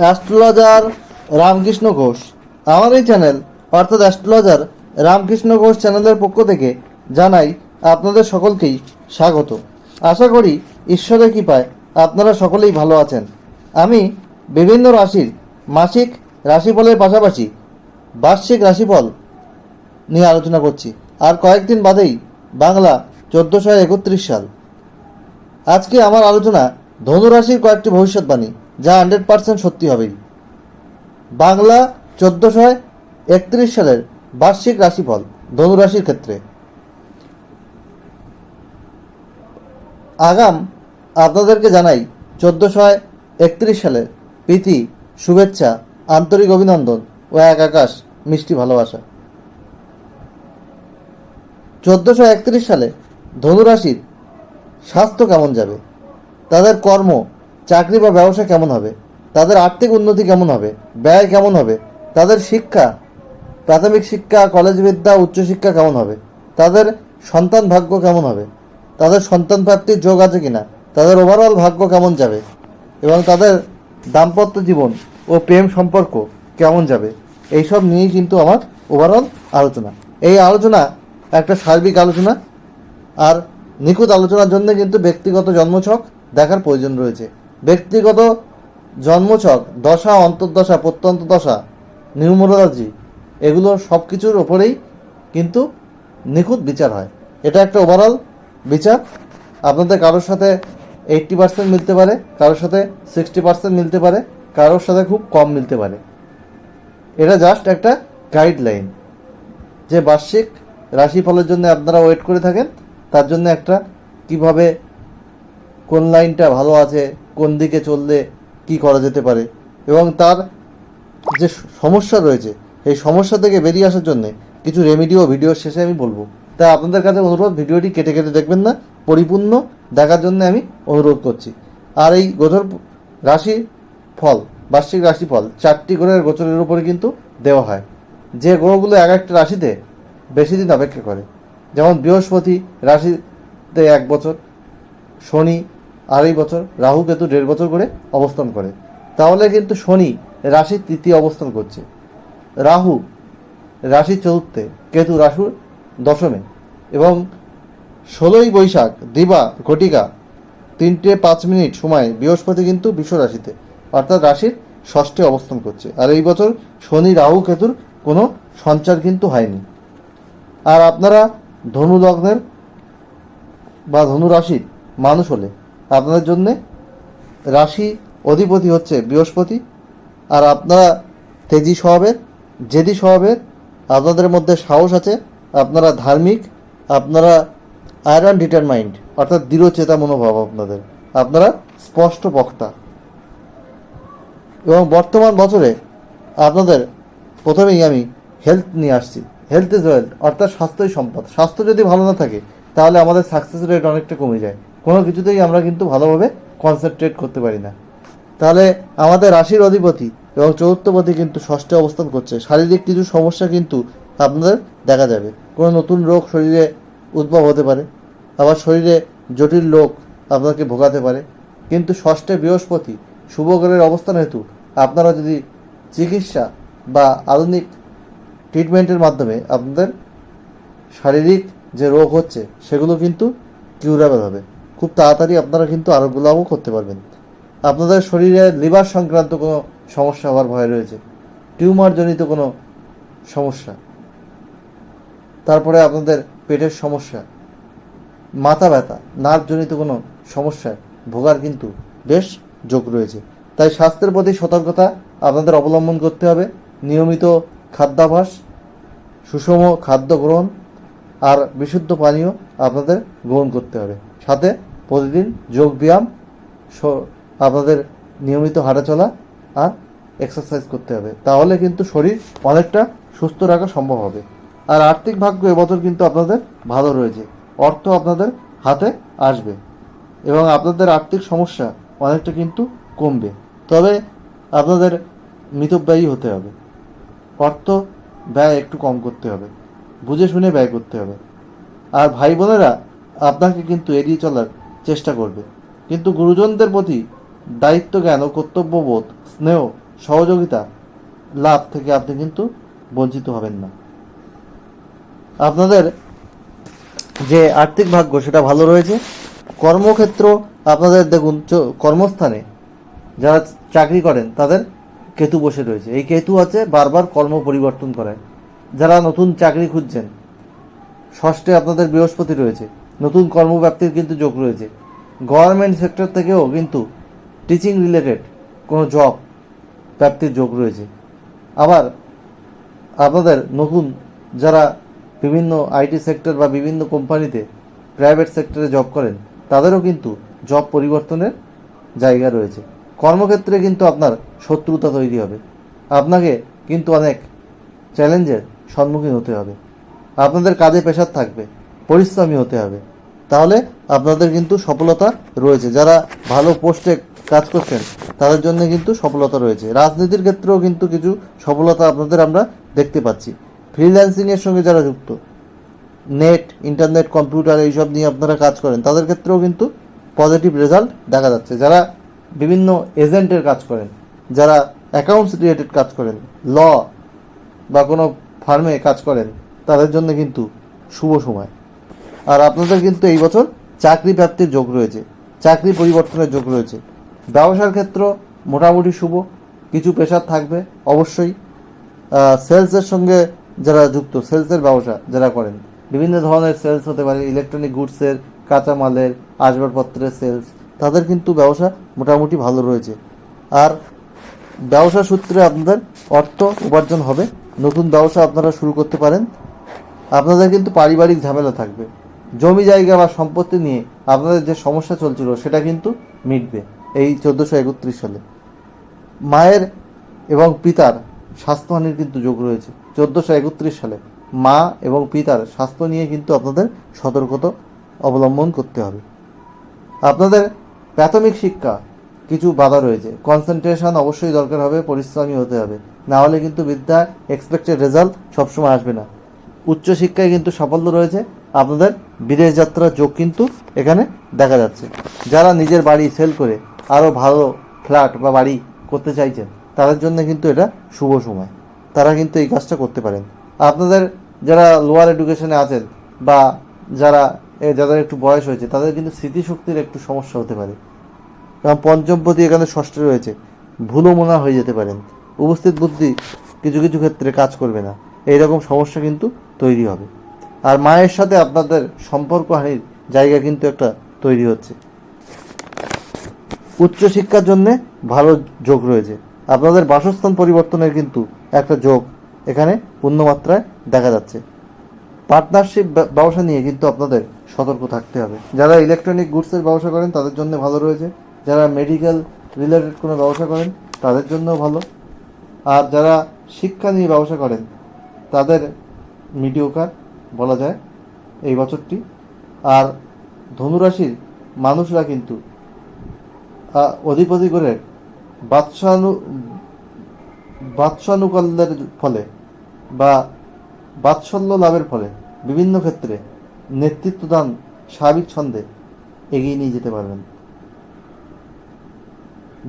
Astrologer Ramakrishna Ghosh. আমার এই channel, অর্থাৎ অ্যাস্ট্রোলজার রামকৃষ্ণ ঘোষ চ্যানেলের পক্ষ থেকে জানাই আপনাদের সকলকেই স্বাগত। আশা করি ঈশ্বরের কৃপায় আপনারা সকলেই ভালো আছেন। আমি বিভিন্ন রাশির মাসিক রাশিফলের পাশাপাশি বার্ষিক রাশিফল নিয়ে আলোচনা করছি। আর কয়েকদিন বাদেই বাংলা চোদ্দোশো একত্রিশ সাল। আজকে আমার আলোচনা ধনুরাশির কয়েকটি ভবিষ্যৎবাণী। যা হান্ড্রেড পার্সেন্ট সত্যি হবেই। বাংলা চোদ্দোশো একত্রিশ সালের বার্ষিক রাশিফল ধনুরাশির ক্ষেত্রে। আগাম আপনাদেরকে জানাই চোদ্দোশো একত্রিশ সালের প্রীতি, শুভেচ্ছা, আন্তরিক অভিনন্দন ও এক আকাশ মিষ্টি ভালোবাসা। চোদ্দোশো একত্রিশ সালে ধনুরাশির স্বাস্থ্য কেমন যাবে? তাদের কর্ম চাকরি বা ব্যবসা কেমন হবে? তাদের আর্থিক উন্নতি কেমন হবে? ব্যয় কেমন হবে? তাদের শিক্ষা, প্রাথমিক শিক্ষা কলেজ বিদ্যা উচ্চশিক্ষা কেমন হবে? তাদের সন্তান ভাগ্য কেমন হবে? তাদের সন্তান প্রাপ্তির যোগ আছে কিনা? তাদের ওভারঅল ভাগ্য কেমন যাবে? এবং তাদের দাম্পত্য জীবন ও প্রেম সম্পর্ক কেমন যাবে? এইসব নিয়েই কিন্তু আমার ওভারঅল আলোচনা। এই আলোচনা একটা সার্বিক আলোচনা। আর নিখুঁত আলোচনার জন্য কিন্তু ব্যক্তিগত জন্মছক দেখার প্রয়োজন রয়েছে। ব্যক্তিগত জন্মছক, দশা, অন্তর্দশা, প্রত্যন্ত দশা, নিউমোরোলজি, এগুলো সব কিছুর ওপরেই কিন্তু নিখুঁত বিচার হয়। এটা একটা ওভারঅল বিচার। আপনাদের কারোর সাথে এইট্টি পার্সেন্ট মিলতে পারে, কারোর সাথে সিক্সটি পার্সেন্ট মিলতে পারে, কারোর সাথে খুব কম মিলতে পারে। এটা জাস্ট একটা গাইডলাইন যে বার্ষিক রাশিফলের জন্য আপনারা ওয়েট করে থাকেন, তার জন্য একটা কীভাবে কোন লাইনটা ভালো আছে, কোন দিকে চললে কি করা যেতে পারে এবং তার যে সমস্যা রয়েছে এই সমস্যা থেকে বেরিয়ে আসার জন্য কিছু রেমিডিও ভিডিওর শেষে আমি বলব। তাই আপনাদের কাছে অনুরোধ, ভিডিওটি কেটে কেটে দেখবেন না, পরিপূর্ণ দেখার জন্য আমি অনুরোধ করছি। আর এই গোচর রাশি ফল, বার্ষিক রাশিফল চারটি গ্রহের গোচরের উপরে কিন্তু দেওয়া হয়। যে গ্রহগুলো এক একটা রাশিতে বেশি দিন অপেক্ষা করে, যেমন বৃহস্পতি রাশিতে এক বছর, শনি আড়াই বছর, রাহু কেতু দেড় বছর করে অবস্থান করে। তাহলে কিন্তু শনি রাশির তৃতীয় অবস্থান করছে। রাহু রাশির চতুর্থে, কেতু রাশুর দশমে এবং ষোলোই বৈশাখ, দিবা, ঘটিকা তিনটে পাঁচ মিনিট সময় বৃহস্পতি কিন্তু বিশ্ব রাশিতে, অর্থাৎ রাশির ষষ্ঠে অবস্থান করছে। আর এই বছর শনি রাহু কেতুর কোনো সঞ্চার কিন্তু হয়নি। আর আপনারা ধনু লগ্নের বা ধনু রাশির মানুষ হলে আপনাদের জন্যে রাশি অধিপতি হচ্ছে বৃহস্পতি, আর আপনারা তেজি স্বভাবের, জেদি স্বভাবের, আপনাদের মধ্যে সাহস আছে, আপনারা ধার্মিক, আপনারা আয়রন ডিটারমাইন্ড অর্থাৎ দৃঢ় দৃঢ়চেতা মনোভাব আপনাদের। আপনারা স্পষ্ট বক্তা। এবং বর্তমান বছরে আপনাদের প্রথমেই আমি হেলথ নিয়ে আসছি। হেলথ ইজ ওয়েলথ অর্থাৎ স্বাস্থ্যই সম্পদ। স্বাস্থ্য যদি ভালো না থাকে, তাহলে আমাদের সাকসেস রেট অনেকটা কমে যায়। কোনো কিছুতেই আমরা কিন্তু ভালোভাবে কনসেন্ট্রেট করতে পারি না। তাহলে আমাদের রাশির অধিপতি এবং চতুর্থপতি কিন্তু ষষ্ঠে অবস্থান করছে। শারীরিক কিছু সমস্যা কিন্তু আপনাদের দেখা যাবে। কোনো নতুন রোগ শরীরে উদ্ভব হতে পারে, আবার শরীরে জটিল রোগ আপনাকে ভোগাতে পারে। কিন্তু ষষ্ঠে বৃহস্পতি শুভ গ্রহের অবস্থান হেতু আপনারা যদি চিকিৎসা বা আধুনিক ট্রিটমেন্টের মাধ্যমে আপনাদের শারীরিক যে রোগ হচ্ছে, সেগুলো কিন্তু কিউরেবল হবে। খুব তাড়াতাড়ি আপনারা কিন্তু আরোগ্য লাভও করতে পারবেন। আপনাদের শরীরে লিভার সংক্রান্ত কোনো সমস্যা হওয়ার ভয় রয়েছে। টিউমারজনিত কোনো সমস্যা। তারপরে আপনাদের পেটের সমস্যা। মাথা ব্যথা, নার্ভজনিত কোনো সমস্যায় ভোগার কিন্তু বেশ যোগ রয়েছে। তাই স্বাস্থ্যের প্রতি সতর্কতা আপনাদের অবলম্বন করতে হবে। নিয়মিত খাদ্যাভ্যাস, সুষম খাদ্য গ্রহণ আর বিশুদ্ধ পানীয় আপনাদের গ্রহণ করতে হবে। সাথে প্রতিদিন যোগ ব্যায়াম আপনাদের নিয়মিত হাঁটা চলা আর এক্সারসাইজ করতে হবে। তাহলে কিন্তু শরীর অনেকটা সুস্থ রাখা সম্ভব হবে। আর আর্থিক ভাগ্য এবছর কিন্তু আপনাদের ভালো রয়েছে। অর্থ আপনাদের হাতে আসবে এবং আপনাদের আর্থিক সমস্যা অনেকটা কিন্তু কমবে। তবে আপনাদের মিতব্যয়ী হতে হবে। অর্থ ব্যয় একটু কম করতে হবে। বুঝে শুনে ব্যয় করতে হবে। আর ভাই বোনেরা, আপনাকে কিন্তু এড়িয়ে চলার চেষ্টা করবে। কিন্তু গুরুজনদের প্রতি দায়িত্ব জ্ঞান ও কর্তব্যবোধ, স্নেহ, সহযোগিতা লাভ থেকে আপনি কিন্তু বঞ্চিত হবেন না। আপনাদের যে আর্থিক ভাগ্য, সেটা ভালো রয়েছে। কর্মক্ষেত্র আপনাদের দেখুন কর্মস্থানে যারা চাকরি করেন, তাদের কেতু বসে রয়েছে। এই কেতু আছে বারবার কর্ম পরিবর্তন করায়। যারা নতুন চাকরি খুঁজছেন, ষষ্ঠে আপনাদের বৃহস্পতি রয়েছে। নতুন কর্মব্যাপ্তির কিন্তু যোগ রয়েছে। গভর্নমেন্ট সেক্টর থেকেও কিন্তু টিচিং রিলেটেড কোনো জব প্রাপ্তির যোগ রয়েছে। আবার আপনাদের নতুন যারা বিভিন্ন আইটি সেক্টর বা বিভিন্ন কোম্পানিতে প্রাইভেট সেক্টরে জব করেন, তাদেরও কিন্তু জব পরিবর্তনের জায়গা রয়েছে। কর্মক্ষেত্রে কিন্তু আপনার শত্রুতা তৈরি হবে। আপনাকে কিন্তু অনেক চ্যালেঞ্জের সম্মুখীন হতে হবে। আপনাদের কাজে পেশার থাকবে, পরিশ্রমী হতে হবে। তাহলে আপনাদের কিন্তু সফলতা রয়েছে। যারা ভালো পোস্টে কাজ করছেন, তাদের জন্য কিন্তু সফলতা রয়েছে। রাজনীতির ক্ষেত্রেও কিন্তু কিছু সফলতা আপনাদের আমরা দেখতে পাচ্ছি। ফ্রিল্যান্সিংয়ের সঙ্গে যারা যুক্ত নেট ইন্টারনেট কম্পিউটার এইসব নিয়ে আপনারা কাজ করেন, তাদের ক্ষেত্রেও কিন্তু পজিটিভ রেজাল্ট দেখা যাচ্ছে। যারা বিভিন্ন এজেন্টের কাজ করেন, যারা অ্যাকাউন্টস রিলেটেড কাজ করেন ল বা কোনো ফার্মে কাজ করেন, তাদের জন্য কিন্তু শুভ সময়। আর আপনাদের কিন্তু এই বছর চাকরি প্রাপ্তির যোগ রয়েছে, চাকরি পরিবর্তনের যোগ রয়েছে। ব্যবসার ক্ষেত্র মোটামুটি শুভ, কিছু পেশার থাকবে, অবশ্যই। সেলসের সঙ্গে যারা যুক্ত সেলসের ব্যবসা যারা করেন, বিভিন্ন ধরনের সেলস হতে পারে ইলেকট্রনিক গুডসের কাঁচামালের, আসবাবপত্রের সেলস তাদের কিন্তু ব্যবসা মোটামুটি ভালো রয়েছে। আর ব্যবসা সূত্রে আপনাদের অর্থ উপার্জন হবে, নতুন ব্যবসা আপনারা শুরু করতে পারেন। আপনাদের কিন্তু পারিবারিক ঝামেলা থাকবে। জমি জায়গা বা সম্পত্তি নিয়ে আপনাদের যে সমস্যা চলছিল, সেটা কিন্তু মিটবে এই চোদ্দোশো একত্রিশ সালে। মায়ের এবং পিতার স্বাস্থ্যহানির কিন্তু যোগ রয়েছে চোদ্দোশো একত্রিশ সালে। মা এবং পিতার স্বাস্থ্য নিয়ে কিন্তু আপনাদের সতর্কতা অবলম্বন করতে হবে। আপনাদের প্রাথমিক শিক্ষা কিছু বাধা রয়েছে। কনসেন্ট্রেশন অবশ্যই দরকার হবে, পরিশ্রমী হতে হবে। না হলে কিন্তু বিদ্যা এক্সপেক্টেড রেজাল্ট সবসময় আসবে না। উচ্চশিক্ষায় কিন্তু সাফল্য রয়েছে আপনাদের বিদেশ যাত্রার যোগ কিন্তু এখানে দেখা যাচ্ছে। যারা নিজের বাড়ি সেল করে আরও ভালো ফ্ল্যাট বা বাড়ি করতে চাইছেন, তাদের জন্য কিন্তু এটা শুভ সময়। তারা কিন্তু এই কাজটা করতে পারেন। আপনাদের যারা লোয়ার এডুকেশনে আছেন বা যারা যাদের একটু বয়স হয়েছে, তাদের কিন্তু স্মৃতিশক্তির একটু সমস্যা হতে পারে। কারণ পঞ্চমপতি এখানে ষষ্ঠে রয়েছে। ভুলো মনা হয়ে যেতে পারেন। উপস্থিত বুদ্ধি কিছু কিছু ক্ষেত্রে কাজ করবে না। এইরকম সমস্যা কিন্তু তৈরি হবে। আর মায়ের সাথে আপনাদের সম্পর্ক হানির জায়গা কিন্তু একটা তৈরি হচ্ছে। উচ্চশিক্ষার জন্য ভালো যোগ রয়েছে। আপনাদের বাসস্থান পরিবর্তনের কিন্তু একটা যোগ এখানে পূর্ণমাত্রায় দেখা যাচ্ছে। পার্টনারশিপ ব্যবসা নিয়ে কিন্তু আপনাদের সতর্ক থাকতে হবে। যারা ইলেকট্রনিক গুডসের ব্যবসা করেন, তাদের জন্য ভালো রয়েছে। যারা মেডিকেল রিলেটেড কোনো ব্যবসা করেন, তাদের জন্যও ভালো। আর যারা শিক্ষা নিয়ে ব্যবসা করেন, তাদের মিডিওকার বলা যায়, এই বছরটি। আর ধনুরাশির মানুষরা কিন্তু অধিপতি করে বাদশানু বাদশানুকল্যের ফলে বা বাৎসল্য লাভের ফলে বিভিন্ন ক্ষেত্রে নেতৃত্বদান স্বাভাবিক ছন্দে এগিয়ে নিয়ে যেতে পারবেন।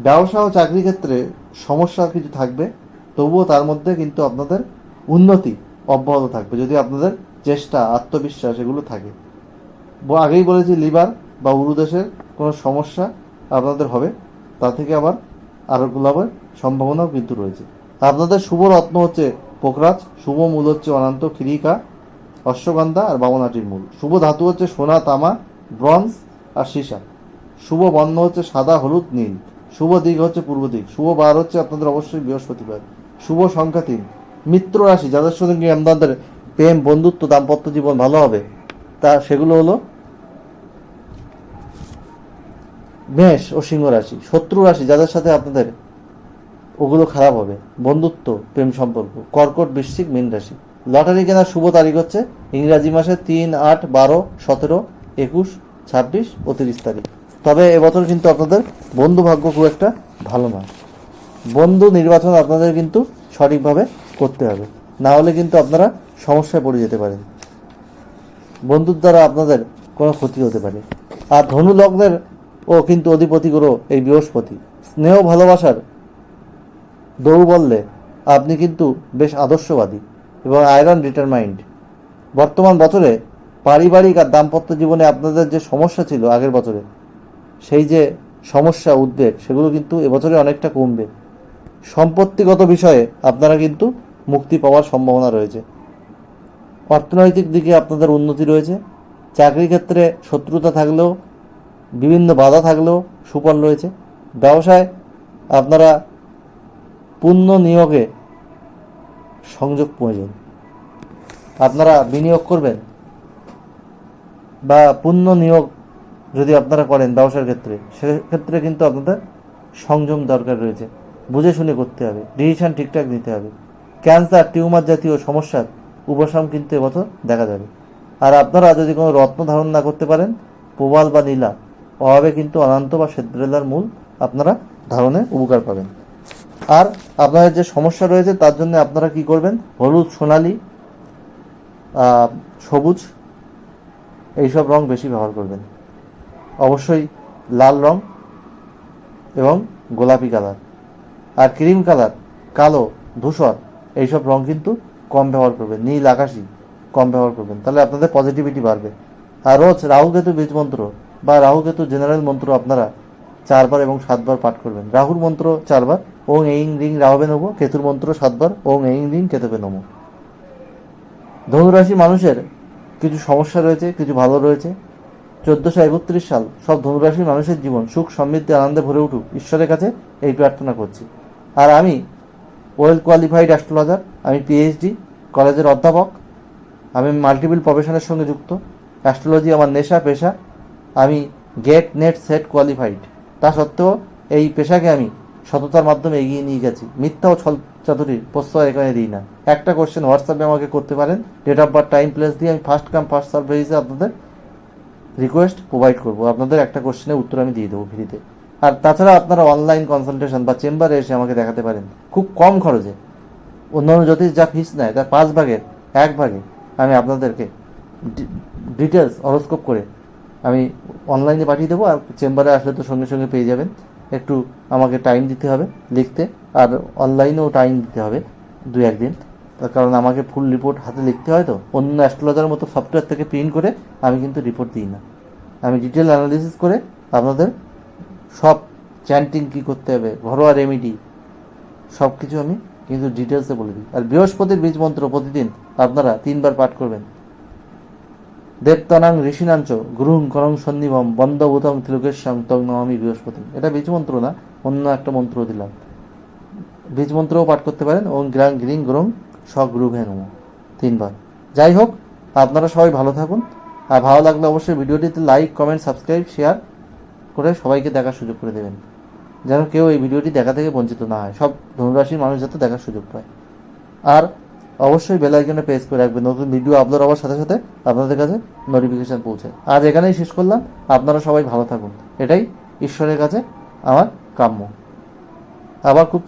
ব্যবসা ও চাকরি ক্ষেত্রে সমস্যা কিছু থাকবে, তবুও তার মধ্যে কিন্তু আপনাদের উন্নতি অব্যাহত থাকবে। যদি আপনাদের চেষ্টা, আত্মবিশ্বাস, এগুলো থাকে। আগেই বলেছি, লিভার বা উরুদেশের কোনো সমস্যা আপনাদের হবে, তা থেকে আবার আরোগ্য লাভের সম্ভাবনাও কিন্তু রয়েছে। আপনাদের শুভ রত্ন হচ্ছে পোকরাজ শুভ মূল হচ্ছে অনন্ত খিরিকা অশ্বগন্ধা আর বামনাটির মূল। শুভ ধাতু হচ্ছে সোনা, তামা, ব্রঞ্জ আর সীসা। শুভ বর্ণ হচ্ছে সাদা, হলুদ, নীল। শুভ দিক হচ্ছে পূর্ব দিক। শুভ বার হচ্ছে আপনাদের অবশ্যই বৃহস্পতিবার। শুভ সংখ্যা তিন। মিত্র রাশি, যাদের সঙ্গে আপনাদের প্রেম, বন্ধুত্ব, দাম্পত্য জীবন ভালো হবে। তা সেগুলো হলো মেষ ও সিংহ রাশি। শত্রু রাশি যাদের সাথে আপনাদের ওগুলো খারাপ হবে। বন্ধুত্ব, প্রেম সম্পর্ক। কর্কট বৃশ্চিক মীন রাশি। লটারি কেনার শুভ তারিখ হচ্ছে ইংরাজি মাসে তিন, আট, বারো, সতেরো, একুশ, ছাব্বিশ ও তিরিশ তারিখ। তবে এবছর কিন্তু আপনাদের বন্ধু ভাগ্য খুব একটা ভালো নয়। বন্ধু নির্বাচন আপনাদের কিন্তু সঠিকভাবে করতে হবে। না হলে কিন্তু আপনারা সমস্যায় পড়ে যেতে পারেন বন্ধুর দ্বারা আপনাদের কোনো ক্ষতি হতে পারে। আর ধনু লগ্নের ও কিন্তু অধিপতি গ্রহ এই বৃহস্পতি। স্নেহ ভালোবাসার দৌড় বললে আপনি কিন্তু বেশ আদর্শবাদী এবং আয়রন ডিটারমাইন্ড। বর্তমান বছরে পারিবারিক আর দাম্পত্য জীবনে আপনাদের যে সমস্যা ছিল আগের বছরে, সেই যে সমস্যা, উদ্বেগ, সেগুলো কিন্তু এবছরে অনেকটা কমবে। সম্পত্তিগত বিষয়ে আপনারা কিন্তু মুক্তি পাওয়ার সম্ভাবনা রয়েছে। অর্থনৈতিক দিকে আপনাদের উন্নতি রয়েছে। চাকরি ক্ষেত্রে শত্রুতা থাকলেও, বিভিন্ন বাধা থাকলেও সুফল রয়েছে। ব্যবসায় আপনারা পূর্ণ নিয়োগে সংযোগ প্রয়োজন। আপনারা বিনিয়োগ করবেন বা পূর্ণ নিয়োগ যদি আপনারা করেন ব্যবসার ক্ষেত্রে, সেক্ষেত্রে কিন্তু আপনাদের সংযম দরকার রয়েছে। বুঝে শুনে করতে হবে, ডিসিশন ঠিকঠাক নিতে হবে। ক্যান্সার, টিউমার জাতীয় সমস্যার উপশম কিন্তু এবছর দেখা যাবে। আর আপনারা যদি কোনো রত্ন ধারণ না করতে পারেন, প্রবাল বা নীলা, অভাবে কিন্তু অনন্ত বা শ্বেতরেলার মূল আপনারা ধারণে উপকার পাবেন। আর আপনাদের যে সমস্যা রয়েছে, তার জন্য আপনারা কি করবেন? হলুদ, সোনালি সবুজ, এইসব রং বেশি ব্যবহার করবেন। অবশ্যই লাল রং এবং গোলাপি কালার। আর ক্রিম কালার, কালো, ধূসর, এইসব রং কিন্তু কম ব্যবহার করবেন, নীল আকাশি কম ব্যবহার করবেন, তাহলে আপনাদের পজিটিভিটি বাড়বে। আর রোজ রাহুকেতু বীজ মন্ত্র বা রাহুকেতু জেনারেল মন্ত্র আপনারা চারবার এবং সাতবার পাঠ করবেন। রাহুর মন্ত্র চারবার, ওং এইং রিং রাহবে নব কেতুর মন্ত্র সাতবার, ওং এইং রিং কেতুবে নম। ধনুরাশি মানুষের কিছু সমস্যা রয়েছে, কিছু ভালো রয়েছে। চোদ্দোশো একত্রিশ সাল, সব ধনুরাশির মানুষের জীবন সুখ, সমৃদ্ধি, আনন্দে ভরে উঠুক, ঈশ্বরের কাছে এই প্রার্থনা করছি। আর আমি ওয়েল কোয়ালিফাইড অ্যাস্ট্রোলজার, আমি পিএইচডি কলেজের অধ্যাপক, আমি মাল্টিপল প্রফেশনের সঙ্গে যুক্ত, অ্যাস্ট্রোলজি আমার নেশা, পেশা, আমি গেট নেট সেট কোয়ালিফাইড তা সত্ত্বেও এই পেশাকে আমি সততার মাধ্যমে এগিয়ে নিয়ে গেছি। মিথ্যা ও ছল চাতুরির প্রশ্রয় এখানে দিই না। একটা কোশ্চেন হোয়াটসঅ্যাপে আমাকে করতে পারেন। Date of birth time place দিয়ে আমি ফার্স্ট কাম ফার্স্ট সার্ভ বেসিসে আপনাদের রিকোয়েস্ট প্রোভাইড করব। আপনাদের একটা কোশ্চেনের উত্তর আমি দিয়ে দেবো ফ্রিতে আর তাছাড়া আপনারা অনলাইন কনসালটেশন বা চেম্বারে এসে আমাকে দেখাতে পারেন। খুব কম খরচে। অন্যান্য জ্যোতিষ যা ফিস নেয়, তার পাঁচ ভাগের, এক ভাগে আমি আপনাদেরকে ডিটেলস হরস্কোপ করে আমি অনলাইনে পাঠিয়ে দেবো। আর চেম্বারে আসলে তো সঙ্গে সঙ্গে পেয়ে যাবেন। একটু আমাকে টাইম দিতে হবে লিখতে। আর অনলাইনেও টাইম দিতে হবে দু একদিন তার কারণ আমাকে ফুল রিপোর্ট হাতে লিখতে হয় তো। অন্য অ্যাস্ট্রোলজার মতো সফটওয়্যার থেকে প্রিন্ট করে আমি কিন্তু রিপোর্ট দিই না। আমি ডিটেল অ্যানালিসিস করে আপনাদের সব চ্যান্টিং কী করতে হবে, ঘরোয়া রেমিডি সব কিছু আমি কিন্তু ডিটেলসে বলে দিই। আর বৃহস্পতির বীজ মন্ত্র প্রতিদিন আপনারা তিনবার পাঠ করবেন। দেবতনাং ঋষিনাঞ্চ গুরুং করং সন্নিভম বন্দভূতং ত্রিলোকেশ্বং তং নমামি বৃহস্পতি। এটা বীজ মন্ত্র না, অন্য একটা মন্ত্র দিলাম। বীজ মন্ত্রও পাঠ করতে পারেন, ওং গ্রাং গ্রিং গ্রং স্বগ্রুভে নম। তিনবার। যাই হোক, আপনারা সবাই ভালো থাকুন। আর ভালো লাগলে অবশ্যই ভিডিওটিতে লাইক কমেন্ট সাবস্ক্রাইব শেয়ার করে সবাইকে দেখার সুযোগ করে দেবেন। যেন কেউ এই ভিডিওটি দেখা থেকে বঞ্চিত না হয়। সব ধনুরাশির মানুষ যাতে দেখার সুযোগ পায়। আর অবশ্যই বেল আইকনে প্রেস করে রাখবেন। নতুন ভিডিও আপলোড হওয়ার সাথে সাথে আপনাদের কাছে নোটিফিকেশান পৌঁছে। আজ এখানেই শেষ করলাম। আপনারা সবাই ভালো থাকুন। এটাই ঈশ্বরের কাছে আমার কাম্য। আবার খুব